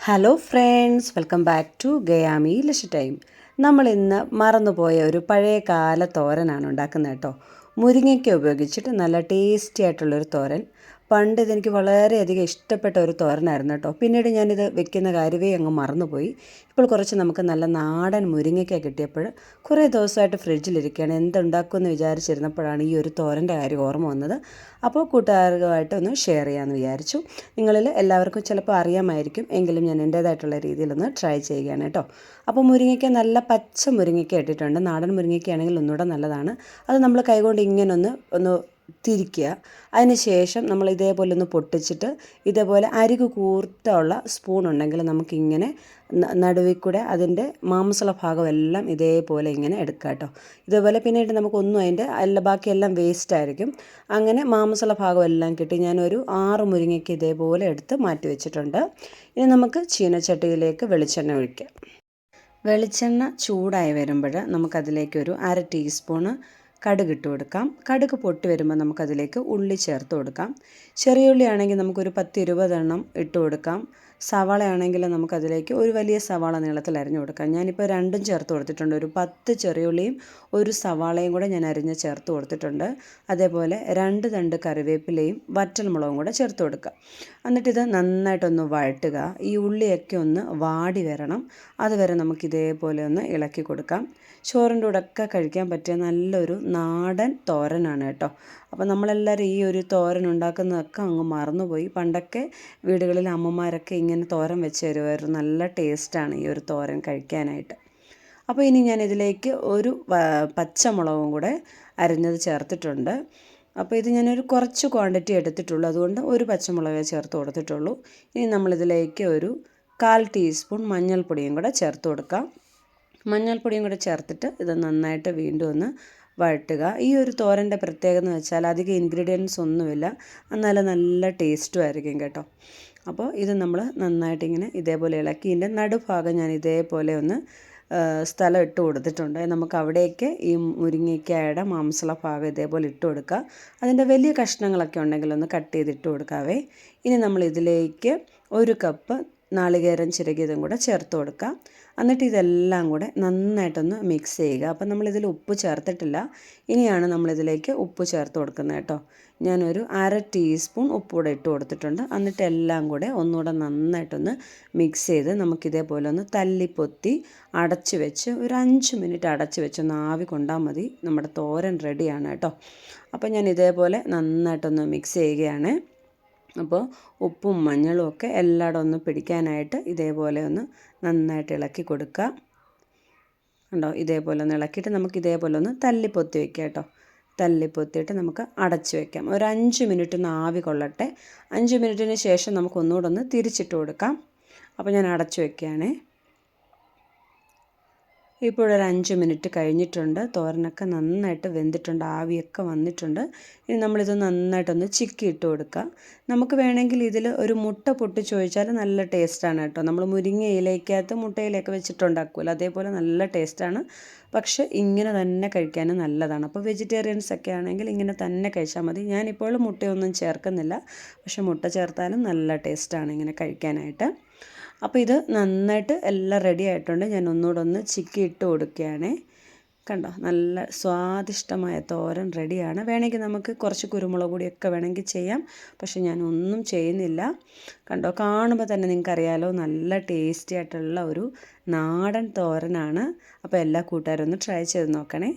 hello friends welcome back to ഗയാമി Lush time നമ്മൾ ഇന്ന് മറന്നുപോയ ഒരു പഴയ കാല തോരനാണ് ഉണ്ടാക്കുന്നത് കേട്ടോ. മുരിങ്ങയ്ക്ക ഉപയോഗിച്ചിട്ട് നല്ല ടേസ്റ്റി ആയിട്ടുള്ളൊരു തോരൻ. പണ്ട് ഇതെനിക്ക് വളരെയധികം ഇഷ്ടപ്പെട്ട ഒരു തോരനായിരുന്നു കേട്ടോ. പിന്നീട് ഞാനിത് വെക്കുന്ന കാര്യമേ അങ്ങ് മറന്നുപോയി. ഇപ്പോൾ കുറച്ച് നമുക്ക് നല്ല നാടൻ മുരിങ്ങയ്ക്ക കിട്ടിയപ്പോൾ കുറേ ദിവസമായിട്ട് ഫ്രിഡ്ജിലിരിക്കുകയാണ്. എന്തുണ്ടാക്കുമെന്ന് വിചാരിച്ചിരുന്നപ്പോഴാണ് ഈ ഒരു തോരന്റെ കാര്യം ഓർമ്മ വന്നത്. അപ്പോൾ കൂട്ടുകാരുമായിട്ട് ഒന്ന് ഷെയർ ചെയ്യാമെന്ന് വിചാരിച്ചു. നിങ്ങളിൽ എല്ലാവർക്കും ചിലപ്പോൾ അറിയാമായിരിക്കും. എങ്കിലും ഞാൻ എന്റേതായിട്ടുള്ള രീതിയിലൊന്ന് ട്രൈ ചെയ്യുകയാണ് കേട്ടോ. അപ്പോൾ മുരിങ്ങയ്ക്ക നല്ല പച്ച മുരിങ്ങയ്ക്ക ഇട്ടിട്ടുണ്ട്. നാടൻ മുരിങ്ങയ്ക്കയാണെങ്കിൽ ഒന്നുകൂടെ നല്ലതാണ്. അത് നമ്മൾ കൈകൊണ്ട് ഇങ്ങനെ ഒന്ന് ഒന്ന് തിരിക്കുക. അതിന് ശേഷം നമ്മൾ ഇതേപോലെ ഒന്ന് പൊട്ടിച്ചിട്ട് ഇതേപോലെ അരികു കൂർത്തുള്ള സ്പൂൺ ഉണ്ടെങ്കിൽ നമുക്കിങ്ങനെ നടുവിൽ കൂടെ അതിന്റെ മാംസള ഭാഗമെല്ലാം ഇതേപോലെ ഇങ്ങനെ എടുക്കുക കേട്ടോ. ഇതേപോലെ പിന്നീട് നമുക്കൊന്നും അതിന്റെ അല്ല ബാക്കിയെല്ലാം വേസ്റ്റ് ആയിരിക്കും. അങ്ങനെ മാംസള ഭാഗം എല്ലാം കിട്ടി. ഞാനൊരു ആറ് മുരിങ്ങയ്ക്ക് ഇതേപോലെ എടുത്ത് മാറ്റി വെച്ചിട്ടുണ്ട്. ഇനി നമുക്ക് ചീനച്ചട്ടിയിലേക്ക് വെളിച്ചെണ്ണ ഒഴിക്കാം. വെളിച്ചെണ്ണ ചൂടായി വരുമ്പോൾ നമുക്കതിലേക്കൊരു അര ടീസ്പൂണ് കടുക് ഇട്ട് കൊടുക്കാം. കടുക് പൊട്ടി വരുമ്പോൾ നമുക്കതിലേക്ക് ഉള്ളി ചേർത്ത് കൊടുക്കാം. ചെറിയ ഉള്ളി ആണെങ്കിൽ നമുക്കൊരു പത്ത് ഇരുപതെണ്ണം ഇട്ട് കൊടുക്കാം. സവാള ആണെങ്കിൽ നമുക്കതിലേക്ക് ഒരു വലിയ സവാള നീളത്തിൽ അരിഞ്ഞു കൊടുക്കാം. ഞാനിപ്പോൾ രണ്ടും ചേർത്ത് കൊടുത്തിട്ടുണ്ട്. ഒരു പത്ത് ചെറിയുള്ളിയും ഒരു സവാളയും കൂടെ ഞാൻ അരിഞ്ഞ് ചേർത്ത് കൊടുത്തിട്ടുണ്ട്. അതേപോലെ രണ്ട് തണ്ട് കറിവേപ്പിലയും വറ്റൽമുളകും കൂടെ ചേർത്ത് കൊടുക്കുക എന്നിട്ടിത് നന്നായിട്ടൊന്ന് വഴട്ടുക ഈ ഉള്ളിയൊക്കെ ഒന്ന് വാടി വരണം. അതുവരെ നമുക്ക് ഇതേപോലെ ഒന്ന് ഇളക്കി കൊടുക്കാം. ചോറിന്റെ കൂടെയൊക്കെ കഴിക്കാൻ പറ്റിയ നല്ലൊരു നാടൻ തോരനാണ് കേട്ടോ. അപ്പോൾ നമ്മളെല്ലാവരും ഈ ഒരു തോരൻ ഉണ്ടാക്കുന്നതൊക്കെ അങ്ങ് മറന്നുപോയി. പണ്ടൊക്കെ വീടുകളിൽ അമ്മമാരൊക്കെ ഇങ്ങനെ തോരൻ വെച്ച് തരുമായിരുന്നു നല്ല ടേസ്റ്റാണ് ഈ ഒരു തോരൻ കഴിക്കാനായിട്ട്. അപ്പോൾ ഇനി ഞാൻ ഇതിലേക്ക് ഒരു പച്ചമുളകും കൂടെ അരിഞ്ഞത് ചേർത്തിട്ടുണ്ട്. അപ്പോൾ ഇത് ഞാനൊരു കുറച്ച് ക്വാണ്ടിറ്റി എടുത്തിട്ടുള്ളൂ. അതുകൊണ്ട് ഒരു പച്ചമുളകേ ചേർത്ത് കൊടുത്തിട്ടുള്ളൂ. ഇനി നമ്മളിതിലേക്ക് ഒരു കാൽ ടീസ്പൂൺ മഞ്ഞൾപ്പൊടിയും കൂടെ ചേർത്ത് കൊടുക്കാം. മഞ്ഞൾപ്പൊടിയും കൂടെ ചേർത്തിട്ട് ഇത് നന്നായിട്ട് വീണ്ടും ഒന്ന് വഴട്ടുക. ഈ ഒരു തോരന്റെ പ്രത്യേകത എന്ന് വെച്ചാൽ അധികം ഇൻഗ്രീഡിയൻസ് ഒന്നുമില്ല. എന്നാലും നല്ല ടേസ്റ്റും ആയിരിക്കും കേട്ടോ. അപ്പോൾ ഇത് നമ്മൾ നന്നായിട്ട് ഇങ്ങനെ ഇതേപോലെ ഇളക്കി. ഇതിന്റെ നടുഭാഗം ഞാൻ ഇതേപോലെ ഒന്ന് സ്ഥലം ഇട്ട് കൊടുത്തിട്ടുണ്ട്. നമുക്ക് അവിടേക്ക് ഈ മുരിങ്ങയ്ക്കായുടെ മാംസള ഭാഗം ഇതേപോലെ ഇട്ട് കൊടുക്കുക. അതിന്റെ വലിയ കഷ്ണങ്ങളൊക്കെ ഉണ്ടെങ്കിൽ ഒന്ന് കട്ട് ചെയ്തിട്ട് കൊടുക്കാവേ. ഇനി നമ്മൾ ഇതിലേക്ക് ഒരു കപ്പ് നാളികേരം ചിരകിയതും കൂടെ ചേർത്ത് കൊടുക്കുക. എന്നിട്ട് ഇതെല്ലാം കൂടെ നന്നായിട്ടൊന്ന് മിക്സ് ചെയ്യുക. അപ്പം നമ്മളിതിൽ ഉപ്പ് ചേർത്തിട്ടില്ല. ഇനിയാണ് നമ്മളിതിലേക്ക് ഉപ്പ് ചേർത്ത് കൊടുക്കുന്നത് കേട്ടോ. ഞാനൊരു അര ടീസ്പൂൺ ഉപ്പ് കൂടെ ഇട്ട് കൊടുത്തിട്ടുണ്ട്. എന്നിട്ട് എല്ലാം കൂടെ ഒന്നുകൂടെ നന്നായിട്ടൊന്ന് മിക്സ് ചെയ്ത് നമുക്കിതേപോലെ ഒന്ന് തല്ലിപ്പൊത്തി അടച്ച് വെച്ച് ഒരു അഞ്ച് മിനിറ്റ് അടച്ച് വെച്ച് ഒന്ന് ആവി കൊണ്ടാൽ മതി. നമ്മുടെ തോരൻ റെഡിയാണ് കേട്ടോ. അപ്പോൾ ഞാൻ ഇതേപോലെ നന്നായിട്ടൊന്ന് മിക്സ് ചെയ്യുകയാണ്. അപ്പോൾ ഉപ്പും മഞ്ഞളും ഒക്കെ എല്ലായിടം ഒന്ന് പിടിക്കാനായിട്ട് ഇതേപോലെ ഒന്ന് നന്നായിട്ട് ഇളക്കി കൊടുക്കുക. ഉണ്ടോ ഇതേപോലെ ഒന്ന് ഇളക്കിയിട്ട് നമുക്ക് ഇതേപോലെ ഒന്ന് തല്ലിപ്പൊത്തി വയ്ക്കുക കേട്ടോ. തല്ലിപ്പൊത്തിയിട്ട് നമുക്ക് അടച്ചു വയ്ക്കാം ഒരു അഞ്ച് മിനിറ്റ് ഒന്ന് ആവി കൊള്ളട്ടെ. അഞ്ച് മിനിറ്റിന് ശേഷം നമുക്ക് ഒന്നുകൂടെ ഒന്ന് തിരിച്ചിട്ട് കൊടുക്കാം. അപ്പോൾ ഞാൻ അടച്ചു വയ്ക്കുകയാണേ ഒരു അഞ്ച് മിനിറ്റ് കഴിഞ്ഞിട്ടുണ്ട്. തോരനൊക്കെ നന്നായിട്ട് വെന്തിട്ടുണ്ട്. ആവിയൊക്കെ വന്നിട്ടുണ്ട്. ഇനി നമ്മളിത് നന്നായിട്ടൊന്ന് ചിക്കി ഇട്ട് കൊടുക്കുക നമുക്ക് വേണമെങ്കിൽ ഇതിൽ ഒരു മുട്ട പൊട്ടി ചോദിച്ചാൽ നല്ല ടേസ്റ്റാണ് കേട്ടോ. നമ്മൾ മുരിങ്ങ ഇലയ്ക്കകത്ത് മുട്ടയിലൊക്കെ വെച്ചിട്ടുണ്ടാക്കുമല്ലോ. അതേപോലെ നല്ല ടേസ്റ്റാണ്. പക്ഷേ ഇങ്ങനെ തന്നെ കഴിക്കാനും നല്ലതാണ്. അപ്പോൾ വെജിറ്റേറിയൻസ് ഒക്കെ ആണെങ്കിൽ ഇങ്ങനെ തന്നെ കഴിച്ചാൽ മതി. ഞാനിപ്പോൾ മുട്ടയൊന്നും ചേർക്കുന്നില്ല. പക്ഷെ മുട്ട ചേർത്താലും നല്ല ടേസ്റ്റാണ് ഇങ്ങനെ കഴിക്കാനായിട്ട്. അപ്പോൾ ഇത് നന്നായിട്ട് എല്ലാം റെഡി ആയിട്ടുണ്ട്. ഞാൻ ഒന്നുകൂടെ ഒന്ന് ചിക്കി ഇട്ട് കൊടുക്കുകയാണ്. കണ്ടോ? നല്ല സ്വാദിഷ്ടമായ തോരൻ റെഡിയാണ് വേണമെങ്കിൽ നമുക്ക് കുറച്ച് കുരുമുളക് പൊടിയൊക്കെ വേണമെങ്കിൽ ചെയ്യാം. പക്ഷെ ഞാൻ ഒന്നും ചെയ്യുന്നില്ല. കണ്ടോ? കാണുമ്പോൾ തന്നെ നിങ്ങൾക്കറിയാലോ നല്ല ടേസ്റ്റി ആയിട്ടുള്ള ഒരു നാടൻ തോരനാണ്. അപ്പോൾ എല്ലാ കൂട്ടുകാരും ഒന്ന് ട്രൈ ചെയ്ത് നോക്കണേ.